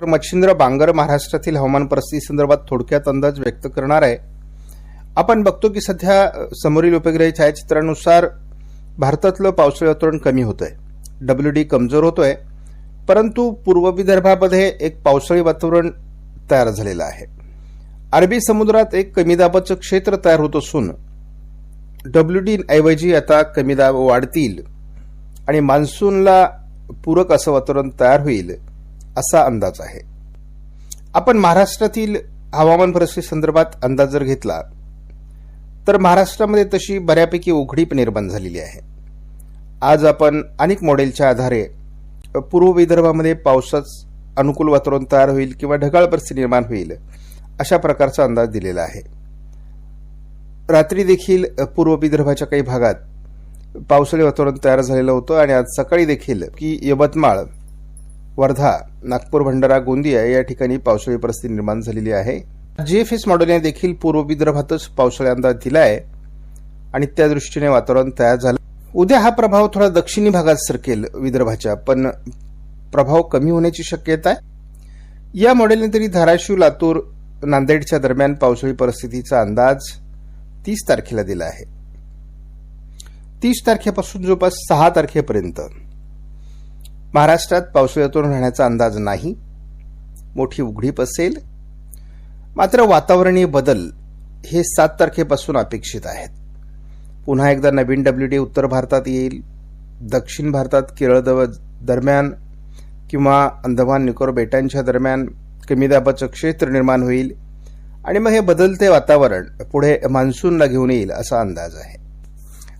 तर मच्छिंद्र बांगर महाराष्ट्रातील हवामान परिस्थिती संदर्भात थोडक्यात अंदाज व्यक्त करणार आहे. आपण बघतो की सध्या समोरील उपग्रह छायाचित्रानुसार भारतातलं पावसाळी वातावरण कमी होत आहे डब्ल्यू डी कमजोर होतो आहे परंतु पूर्व विदर्भामध्ये एक पावसाळी वातावरण तयार झालेलं आहे. अरबी समुद्रात एक कमी दाबाचं क्षेत्र तयार होत असून डब्ल्यू डी ऐवजी आता कमी दाब वाढतील आणि मान्सूनला पूरक असं वातावरण तयार होईल. असा अंदाज आहे. आपण महाराष्ट्रातील हवामान परिस्थिती संदर्भात अंदाज जर घेतला तर महाराष्ट्रामध्ये तशी बऱ्यापैकी उघडीप निर्माण झालेली आहे. आज आपण अनेक मॉडेलच्या आधारे पूर्व विदर्भामध्ये पावसाच अनुकूल वातावरण तयार होईल किंवा ढगाळ परिस्थिती निर्माण होईल अशा प्रकारचा अंदाज दिलेला आहे. रात्री देखील पूर्व विदर्भाच्या काही भागात पावसाळी वातावरण तयार झालेलं होतं आणि आज सकाळी देखील की यवतमाळ वर्धा नागपूर भंडारा गोंदिया या ठिकाणी पावसाळी परिस्थिती निर्माण झालेली आहे. जीएफएस मॉडेलने देखील पूर्व विदर्भातच पावसाळी अंदाज दिला आहे आणि त्या दृष्टीने वातावरण तयार झालं. उद्या हा प्रभाव थोडा दक्षिणी भागात सरकेल विदर्भाच्या पण प्रभाव कमी होण्याची शक्यता आहे. या मॉडेलने तरी धाराशिव लातूर नांदेडच्या दरम्यान पावसाळी परिस्थितीचा अंदाज तीस तारखेला दिला आहे. तीस तारखेपासून जवळपास सहा तारखेपर्यंत. महाराष्ट्रात पावसाळ्यातून राहण्याचा अंदाज नाही. मोठी उघडीप असेल. मात्र वातावरणीय बदल हे सात तारखेपासून अपेक्षित आहेत. पुन्हा एकदा नवीन डब्ल्यू डी उत्तर भारतात येईल. दक्षिण भारतात केरळ दरम्यान किंवा अंदमान निकोबार बेटांच्या दरम्यान कमी दाबाचं क्षेत्र निर्माण होईल. आणि मग हे बदलते वातावरण पुढे मान्सूनला घेऊन येईल असा अंदाज आहे.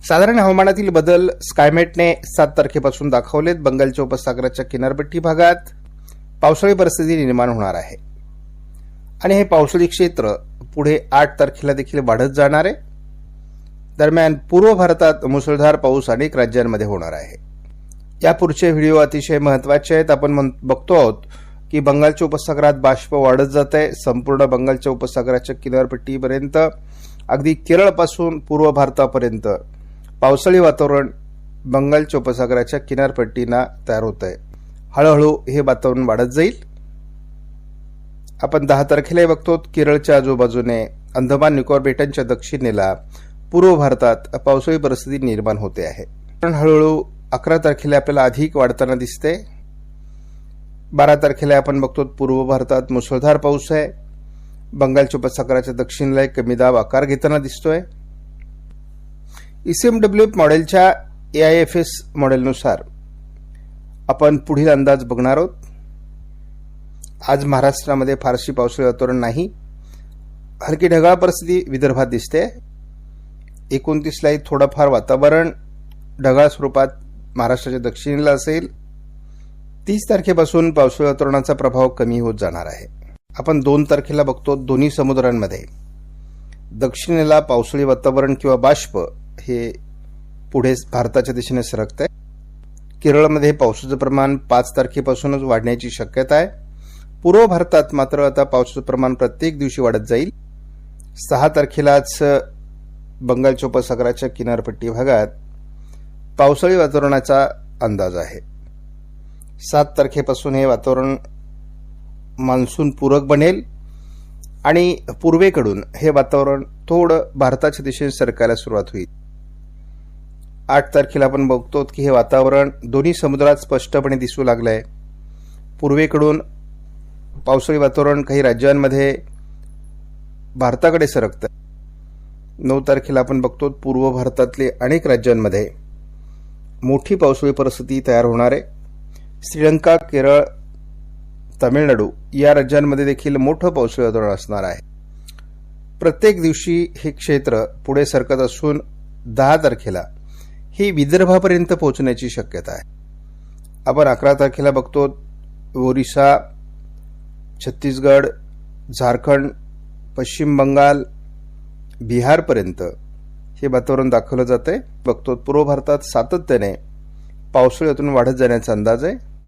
साधारण हवामानातील बदल स्कायमेटने सात तारखेपासून दाखवलेत. बंगालच्या उपसागराच्या किनारपट्टी भागात पावसाळी परिस्थिती निर्माण होणार आहे. आणि हे पावसाळी क्षेत्र पुढे आठ तारखेला देखील वाढत जाणार आहे. दरम्यान पूर्व भारतात मुसळधार पाऊस अनेक राज्यांमध्ये होणार आहे. या पुढचे व्हिडिओ अतिशय महत्त्वाचे आहेत. आपण म्हण- बघतो आहोत की बंगालच्या उपसागरात बाष्प वाढत जात आहे संपूर्ण बंगालच्या उपसागराच्या किनारपट्टीपर्यंत अगदी केरळपासून पूर्व भारतापर्यंत पावसाळी वातावरण बंगालच्या उपसागराच्या किनारपट्टीना तयार होत आहे हळूहळू हे वातावरण वाढत जाईल. आपण दहा तारखेलाही बघतो केरळच्या आजूबाजूने अंदमान निकोबार बेटांच्या दक्षिणेला पूर्व भारतात पावसाळी परिस्थिती निर्माण होते आहे. पण हळूहळू अकरा तारखेला आपल्याला अधिक वाढताना दिसते बारा तारखेला आपण बघतो पूर्व भारतात मुसळधार पाऊस आहे. बंगालच्या उपसागराच्या दक्षिणेला एक कमी दाब आकार घेताना दिसतोय. ईसीएमडब्ल्यू मॉडेलच्या ए आय एफ एस मॉडेलनुसार आपण पुढील अंदाज बघणार आहोत. आज महाराष्ट्रामध्ये फारशी पावसाळी वातावरण नाही. हलकी ढगाळ परिस्थिती विदर्भात दिसते. एकोणतीसलाही थोडंफार वातावरण ढगाळ स्वरूपात महाराष्ट्राच्या दक्षिणेला असेल. तीस तारखेपासून पावसाळी वातावरणाचा प्रभाव कमी होत जाणार आहे. आपण दोन तारखेला बघतो दोन्ही समुद्रांमध्ये. दक्षिणेला पावसाळी वातावरण किंवा बाष्प हे पुढे भारताच्या दिशेने सरकत आहे केरळमध्ये पावसाचं प्रमाण पाच तारखेपासूनच वाढण्याची शक्यता आहे. पूर्व भारतात मात्र आता पावसाचं प्रमाण प्रत्येक दिवशी वाढत जाईल. सहा तारखेलाच बंगालच्या उपसागराच्या किनारपट्टी भागात पावसाळी वातावरणाचा अंदाज आहे. सात तारखेपासून हे वातावरण मान्सून पूरक बनेल आणि पूर्वेकडून हे वातावरण थोडं भारताच्या दिशेने सरकायला सुरुवात होईल. आठ तारखेला आपण बघतो की हे वातावरण दोन्ही समुद्रात स्पष्टपणे दिसू लागलं आहे पूर्वेकडून पावसाळी वातावरण काही राज्यांमध्ये भारताकडे सरकतं नऊ तारखेला आपण बघतो पूर्व भारतातले अनेक राज्यांमध्ये मोठी पावसाळी परिस्थिती तयार होणार आहे. श्रीलंका केरळ तामिळनाडू या राज्यांमध्ये देखील मोठं पावसाळी वातावरण असणार आहे. प्रत्येक दिवशी हे क्षेत्र पुढे सरकत असून दहा तारखेला ही विदर्भापर्यंत पोहोचण्याची शक्यता आहे. आपण अकरा तारखेला बघतो ओरिसा छत्तीसगड झारखंड पश्चिम बंगाल बिहारपर्यंत हे वातावरण दाखवलं जातं आहे बघतो पूर्व भारतात सातत्याने पावसाळ्यातून वाढत जाण्याचा अंदाज आहे.